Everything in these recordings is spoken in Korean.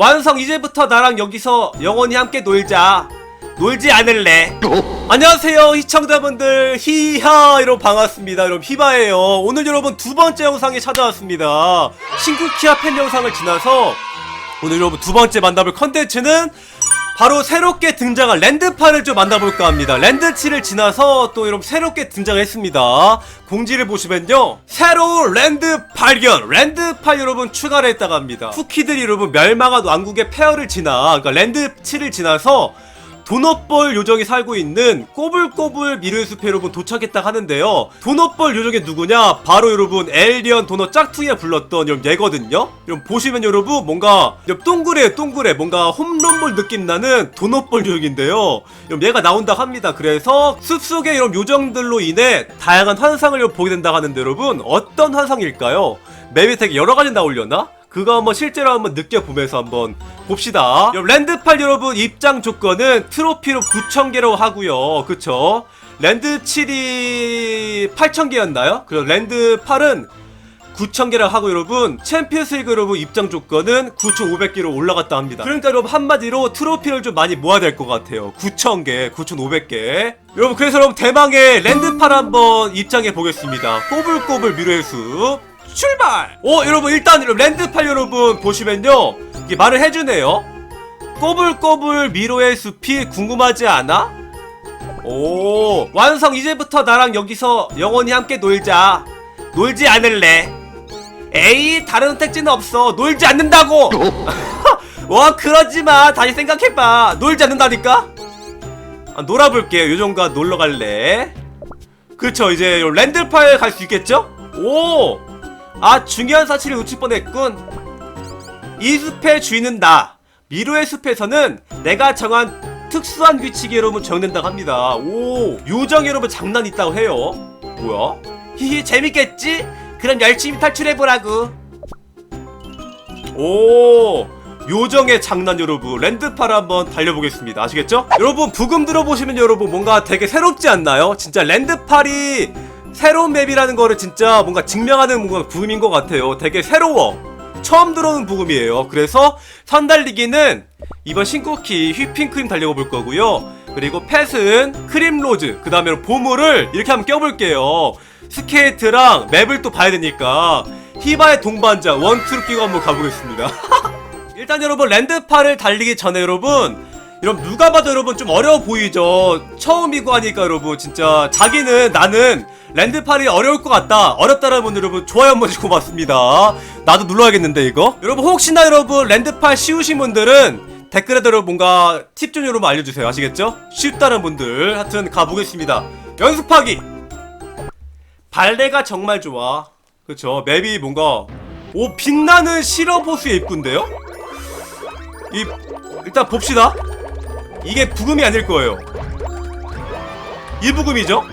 완성 이제부터 나랑 여기서 영원히 함께 놀자. 놀지 않을래? 안녕하세요 시청자분들. 히하! 여러분 반갑습니다. 여러분 히바예요. 오늘 여러분 두 번째 영상에 찾아왔습니다. 신규 키아 팬 영상을 지나서 오늘 여러분 두 번째 만나볼 컨텐츠는 바로 새롭게 등장한 랜드파를 좀 만나볼까 합니다. 랜드치를 지나서 또 여러분 새롭게 등장했습니다. 공지를 보시면요. 새로운 랜드 발견! 랜드파 여러분 추가를 했다고 합니다. 쿠키들이 여러분 멸망한 왕국의 폐허를 지나, 그러니까 랜드치를 지나서 도넛볼 요정이 살고 있는 꼬불꼬불 미르숲에 여러분 도착했다 하는데요. 도넛볼 요정이 누구냐? 바로 여러분 엘리언 도넛 짝퉁이가 불렀던 여러분 얘거든요. 여러분 보시면 여러분 뭔가 동그래 동그래 뭔가 홈런볼 느낌 나는 도넛볼 요정인데요. 여러분 얘가 나온다 합니다. 그래서 숲속의 이런 요정들로 인해 다양한 환상을 보게 된다 하는데 여러분 어떤 환상일까요? 맵에 되게 여러 가지 나오려나? 그거 한번 실제로 한번 느껴보면서 한번 봅시다. 랜드팔 여러분 입장 조건은 트로피로 9,000개로 하고요. 그쵸? 랜드 7이 8,000개였나요? 그리고 랜드 8은 9,000개라 하고 여러분 챔피언스 리그 여러분 입장 조건은 9,500개로 올라갔다 합니다. 그러니까 여러분 한마디로 트로피를 좀 많이 모아야 될 것 같아요. 9,000개, 9,500개. 여러분 그래서 여러분 대망의 랜드팔 한번 입장해 보겠습니다. 꼬불꼬불 미로의 숲 출발! 오 여러분 일단 랜드팔 여러분 보시면요. 이게 말을 해주네요. 꼬불꼬불 미로의 숲이 궁금하지 않아? 오 완성. 이제부터 나랑 여기서 영원히 함께 놀자. 놀지 않을래? 에이 다른 선택지는 없어. 놀지 않는다고! 와 그러지마. 다시 생각해봐. 놀지 않는다니까? 아, 놀아볼게요. 요정과 놀러 갈래. 그쵸 이제 랜드파에 갈 수 있겠죠? 오! 아 중요한 사실을 놓칠 뻔했군 이 숲의 주인은 나 미로의 숲에서는 내가 정한 특수한 규칙이 여러분 정된다고 합니다 오 요정 여러분 장난 있다고 해요 뭐야? 히히 재밌겠지? 그럼 열심히 탈출해보라고 오 요정의 장난 여러분 랜드파를 한번 달려보겠습니다 아시겠죠? 여러분 부금 들어보시면 여러분 뭔가 되게 새롭지 않나요? 진짜 랜드팔이 새로운 맵이라는 거를 진짜 뭔가 증명하는 뭔가 부금인 것 같아요. 되게 새로워. 처음 들어오는 부금이에요. 그래서 선 달리기는 이번 신쿠키 휘핑크림 달려볼 거고요. 그리고 펫은 크림로즈 그 다음에 보물을 이렇게 한번 껴볼게요. 스케이트랑 맵을 또 봐야 되니까 히바의 동반자 원투를 끼고 한번 가보겠습니다. 일단 여러분 랜드파를 달리기 전에 여러분 여러분 누가 봐도 여러분 좀 어려워 보이죠? 처음이고 하니까 여러분 진짜 자기는 나는 랜드팔이 어려울 것 같다. 어렵다라는 분들 여러분 좋아요 한 번씩 고맙습니다. 나도 눌러야겠는데 이거? 여러분 혹시나 여러분 랜드팔 쉬우신 분들은 댓글에도 뭔가 팁 좀 여러분 알려주세요. 아시겠죠? 쉽다는 분들. 하여튼 가보겠습니다. 연습하기! 발레가 정말 좋아. 그쵸? 맵이 뭔가 오 빛나는 실어 보스의 입구인데요? 이 일단 봅시다 이게 부금이 아닐 거예요 이 부금이죠?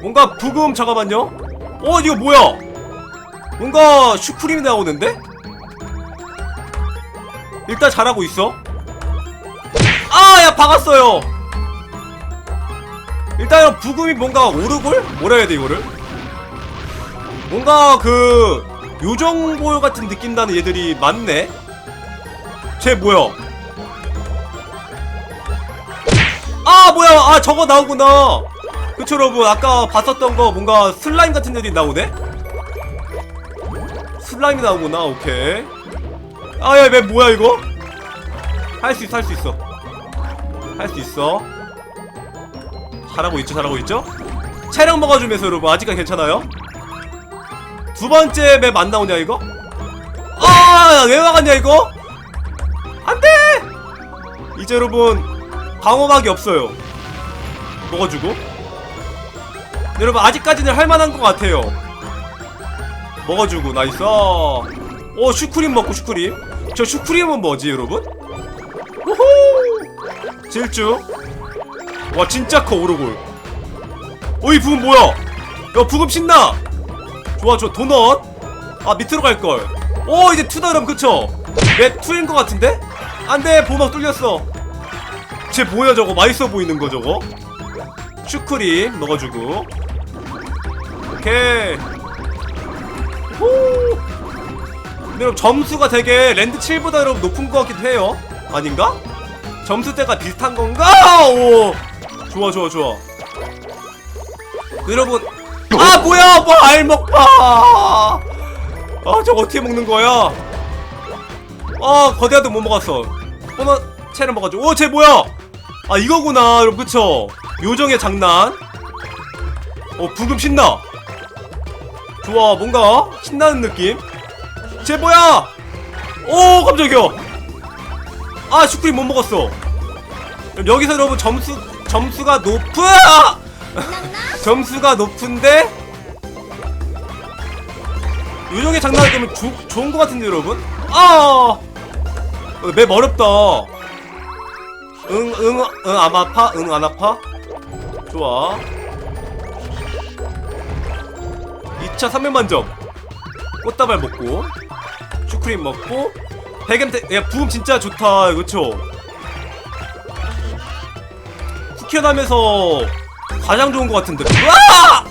뭔가 부금 잠깐만요 어 이거 뭐야 뭔가 슈크림이 나오는데? 일단 잘하고 있어 아 야 박았어요 일단 부금이 뭔가 오르골? 뭐라 해야 돼 이거를? 뭔가 그 요정보요 같은 느낌 나는 얘들이 많네 쟤 뭐야 아 뭐야. 아 저거 나오구나. 그쵸 여러분. 아까 봤었던 거 뭔가 슬라임 같은 애들이 나오네? 슬라임이 나오구나. 오케이. 아야 왜 뭐야 이거? 할 수 있어 할 수 있어. 할 수 있어. 잘하고 있죠 잘하고 있죠? 체력 먹어주면서 여러분. 아직까지 괜찮아요? 두 번째 맵 안 나오냐 이거? 아왜 막았냐 이거? 안돼! 이제 여러분 방어막이 없어요. 먹어주고. 여러분 아직까지는 할만한 것 같아요. 먹어주고 나이스. 오 슈크림 먹고 슈크림. 저 슈크림은 뭐지 여러분? 호호 질주. 와 진짜 커 오르골. 어이 부금 뭐야? 야 부금 신나! 좋아 좋아. 도넛. 아 밑으로 갈걸. 오 이제 투다 그럼. 그쵸? 맵 투인 것 같은데? 안돼 보막 뚫렸어 쟤 뭐야 저거? 맛있어 보이는 거 저거? 슈크림 넣어주고. 오케이. 호 근데 여러분 점수가 되게 랜드 7보다 여러분 높은 것 같기도 해요. 아닌가? 점수대가 비슷한 건가? 오. 좋아 좋아 좋아. 여러분 아 뭐야? 뭐 알먹파 아 저거 어떻게 먹는 거야? 아 거대하도 못 먹었어. 코너 채를 먹어가지고 오쟤 뭐야 아 이거구나 여러분. 그쵸? 요정의 장난. 어 부금 신나. 좋아 뭔가 신나는 느낌? 쟤 뭐야? 오 깜짝이야. 아 슈크림 못 먹었어. 여기서 여러분 점수 점수가 높은 아! 점수가 높은데? 요정의 장난을 조, 좋은 것 같은데 여러분? 아! 어, 맵 어렵다 응 응 응 안 아파? 응 안 아파? 좋아. 2차 300만 점. 꽃다발 먹고 슈크림 먹고 백엠 태... 야 부음 진짜 좋다 그쵸? 쿠키어나면서 가장 좋은 것 같은데. 우와!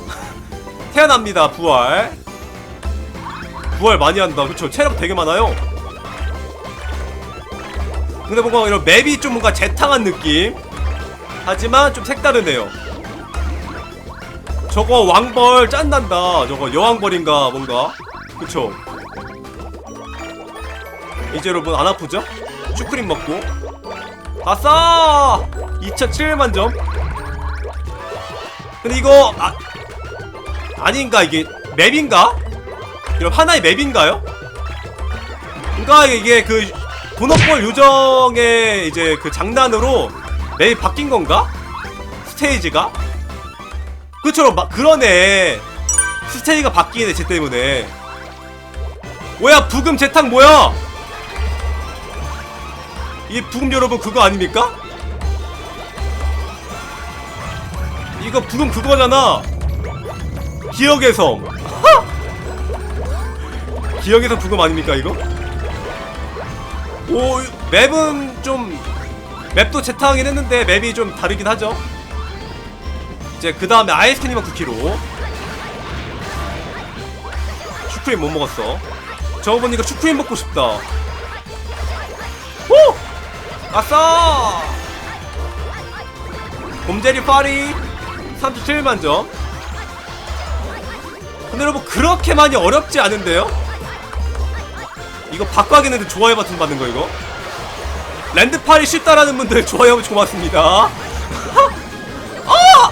태어납니다 부활. 부활 많이 한다. 그쵸? 체력 되게 많아요 근데 뭔가 이런 맵이 좀 뭔가 재탕한 느낌? 하지만 좀 색다르네요. 저거 왕벌 짠난다. 저거 여왕벌인가 뭔가? 그쵸? 이제 여러분 안 아프죠? 슈크림 먹고. 아싸! 2007만 점. 근데 이거 아 아닌가? 이게 맵인가? 이런 하나의 맵인가요? 그러니까 이게 그 돈업볼 요정의 이제 그 장난으로 맵이 바뀐 건가? 스테이지가? 그처럼 막 그러네 스테이지가 바뀌네 쟤 때문에 뭐야 부금 재탕 뭐야 이 부금 여러분 그거 아닙니까? 이거 부금 그거잖아 기억의 섬 기억의 섬 부금 아닙니까 이거? 오 맵은 좀 맵도 재탕하긴 했는데 맵이 좀 다르긴 하죠 이제 그 다음에 아이스크림과 쿠키로 슈크림 못 먹었어 저거 보니까 슈크림 먹고 싶다 오! 아싸! 곰제리 파리 37만 점 근데 여러분 그렇게 많이 어렵지 않은데요? 이거 바꿔 하겠는데 좋아요 버튼 받는 거 이거 랜드팔이 쉽다라는 분들 좋아요 고맙습니다 아!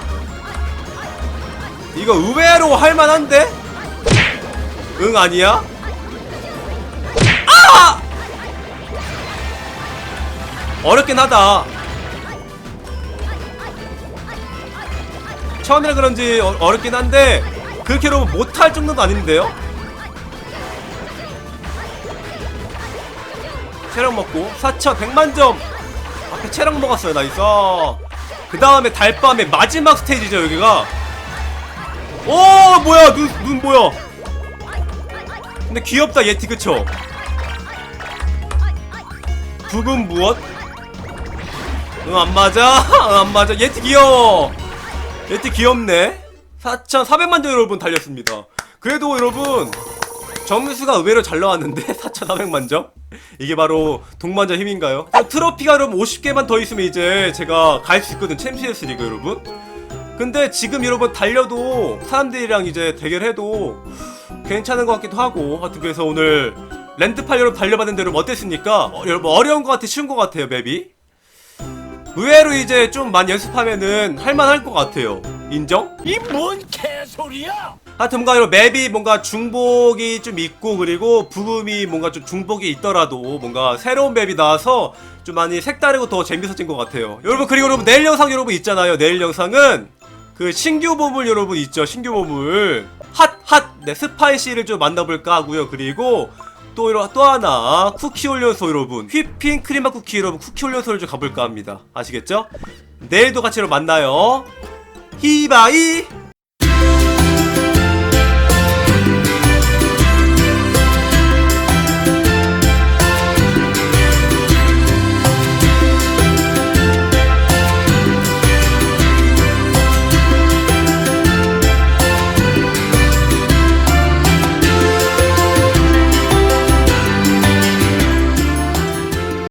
이거 의외로 할만한데? 응 아니야? 아! 어렵긴 하다 처음이라 그런지 어, 어렵긴 한데 그렇게 여러분 못할 정도도 아닌데요? 체력 먹고 4,100만 점. 앞에 체력 먹었어요 나이스. 그 다음에 달밤의 마지막 스테이지죠 여기가. 오 뭐야 눈, 눈 뭐야 근데 귀엽다 예티 그쵸? 부금 무엇? 응 안맞아. 응 안맞아. 예티 귀여워. 예티 귀엽네. 4,400만점 여러분 달렸습니다. 그래도 여러분 점수가 의외로 잘 나왔는데 4,400만점? 이게 바로 동반자 힘인가요? 트로피가 여러분 50개만 더 있으면 이제 제가 갈 수 있거든 챔피언스 리그 여러분 근데 지금 여러분 달려도 사람들이랑 이제 대결해도 괜찮은 것 같기도 하고 하여튼 그래서 오늘 랜드팔 여러분 달려봤는데 여러분 어땠습니까? 어, 여러분 어려운 것 같아 쉬운 것 같아요 맵이 의외로 이제 좀 많이 연습하면은 할만할 것 같아요 인정? 이 뭔 개소리야? 하여튼 뭔가 이런 맵이 뭔가 중복이 좀 있고 그리고 부금이 뭔가 좀 중복이 있더라도 뭔가 새로운 맵이 나와서 좀 많이 색다르고 더 재밌어진 것 같아요. 여러분 그리고 여러분 내일 영상 여러분 있잖아요. 내일 영상은 그 신규 보물 여러분 있죠? 신규 보물. 핫핫! 네 스파이시를 좀 만나볼까 하고요. 그리고 또, 이러- 또 하나 쿠키 올려서 여러분. 휘핑 크림맛 쿠키 여러분 쿠키 올려서를 좀 가볼까 합니다. 아시겠죠? 내일도 같이 여러분 만나요 히바이